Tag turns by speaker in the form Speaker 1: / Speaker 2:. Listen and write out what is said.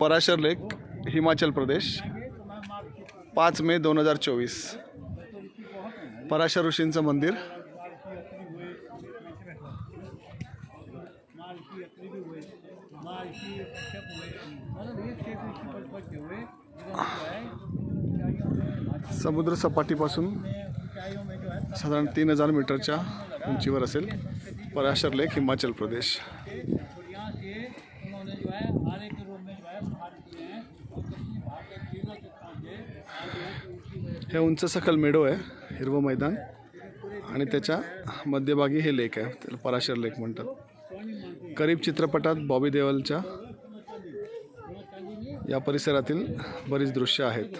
Speaker 1: पराशर लेक हिमाचल प्रदेश पाच मे दोन हजार चोवीस. पराशर ऋषींचं मंदिर. समुद्र सपाटीपासून साधारण तीन हजार मीटरच्या उंचीवर असेल पराशर लेक हिमाचल प्रदेश.
Speaker 2: हे
Speaker 1: उंच सखल मेडो आहे हिरवं मैदान. आणि त्याच्या मध्यभागी हे लेक आहे त्याला पराशर लेक म्हणतात. करीब चित्रपटात बॉबी देवलच्या या परिसरातील बरीच दृश्य आहेत.